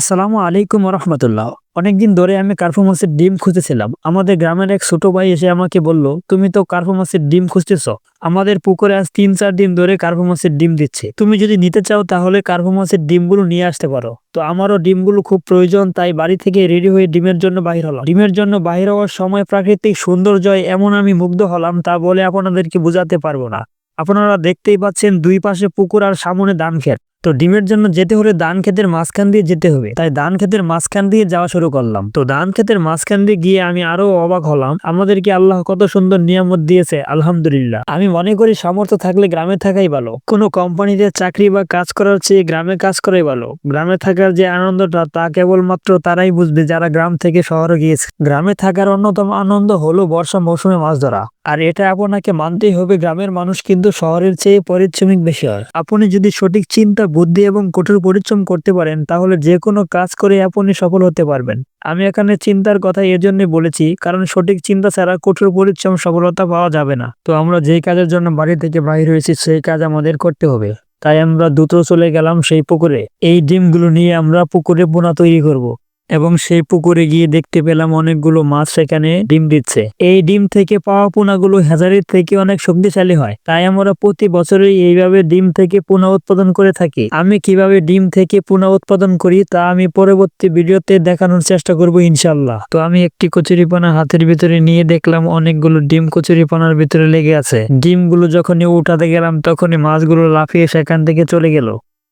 আসসালামু আলাইকুম রহমতুল্লাহ অনেকদিন ধরে আমি কার্ফু মাছের ডিম খুঁজেছিলাম আমাদের গ্রামের এক ছোট ভাই এসে আমাকে বলল, তুমি তো কার্ফু মাছের ডিম খুঁজতেছ। আমাদের পুকুরে আজ তিন চার দিন ধরে কার্ফু মাছের ডিম দিচ্ছে। তুমি যদি নিতে চাও তাহলে কার্ফু মাছের ডিমগুলো নিয়ে আসতে পারো। তো আমারও ডিমগুলো খুব প্রয়োজন, তাই বাড়ি থেকে রেডি হয়ে ডিমের জন্য বাহির হলাম। ডিমের জন্য বাহির হওয়ার সময় প্রাকৃতিক সৌন্দর্যয় এমন আমি মুগ্ধ হলাম, তা বলে আপনাদেরকে বোঝাতে পারব না। আপনারা দেখতেই পাচ্ছেন দুই পাশে পুকুর আর সামনে ধান ক্ষেত তো ডিমের জন্য যেতে হলে ধান ক্ষেতের মাঝখান দিয়ে যেতে হবে। তাই ধান ক্ষেতের মাঝখান দিয়ে যাওয়া শুরু করলাম। তো ধান ক্ষেতের মাঝখান দিয়ে গিয়ে আমি আরও অবাক হলাম। আমাদেরকে আল্লাহ কত সুন্দর নিয়ামত দিয়েছে, আলহামদুলিল্লাহ। আমি মনে করি সামর্থ্য থাকলে গ্রামে থাকাই ভালো। কোনো কোম্পানিতে চাকরি বা কাজ করার চেয়ে গ্রামে কাজ করাই ভালো। গ্রামে থাকার যে আনন্দটা, তা কেবলমাত্র তারাই বুঝবে যারা গ্রাম থেকে শহরে গিয়েছে। গ্রামে থাকার অন্যতম আনন্দ হলো বর্ষা মৌসুমে মাছ ধরা। আর এটা আপনাকে মানতেই হবে, গ্রামের মানুষ কিন্তু শহরের চেয়ে পরিশ্রমিক বেশি হয়। আপনি যদি সঠিক চিন্তা বুদ্ধি এবং কঠোর পরিশ্রম করতে পারেন, তাহলে যে কোনো কাজ করে আপনি সফল হতে পারবেন। আমি এখানে চিন্তার কথা এজন্য বলেছি, কারণ সঠিক চিন্তা ছাড়া কঠোর পরিশ্রম, সফলতা পাওয়া যাবে না। তো আমরা যেই কাজের জন্য বাড়ি থেকে বাহির হয়েছি, সেই কাজ আমাদের করতে হবে। তাই আমরা দ্রুত চলে গেলাম সেই পুকুরে। এই ডিমগুলো নিয়ে আমরা পুকুরে বোনা তৈরি করব। এবং সেই পুকুরে গিয়ে দেখতে পেলাম অনেকগুলো মাছ সেখানে ডিম দিচ্ছে। এই ডিম থেকে পাওয়া পোনাগুলো হ্যাজারির থেকে অনেক শক্তিশালী হয়। তাই আমরা প্রতি বছরই এইভাবে ডিম থেকে পোনা উৎপাদন করে থাকি। আমি কীভাবে ডিম থেকে পোনা উৎপাদন করি তা আমি পরবর্তী ভিডিওতে দেখানোর চেষ্টা করব ইনশাল্লাহ তো আমি একটি কচুরিপানা হাতের ভিতরে নিয়ে দেখলাম অনেকগুলো ডিম কচুরিপানার ভিতরে লেগে আছে। ডিমগুলো যখনই উঠাতে গেলাম তখনই মাছগুলো লাফিয়ে সেখান থেকে চলে গেল।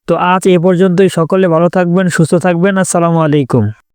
তো আজ এ পর্যন্তই। সকলে ভালো থাকবেন সুস্থ থাকবেন। আসসালামু আলাইকুম।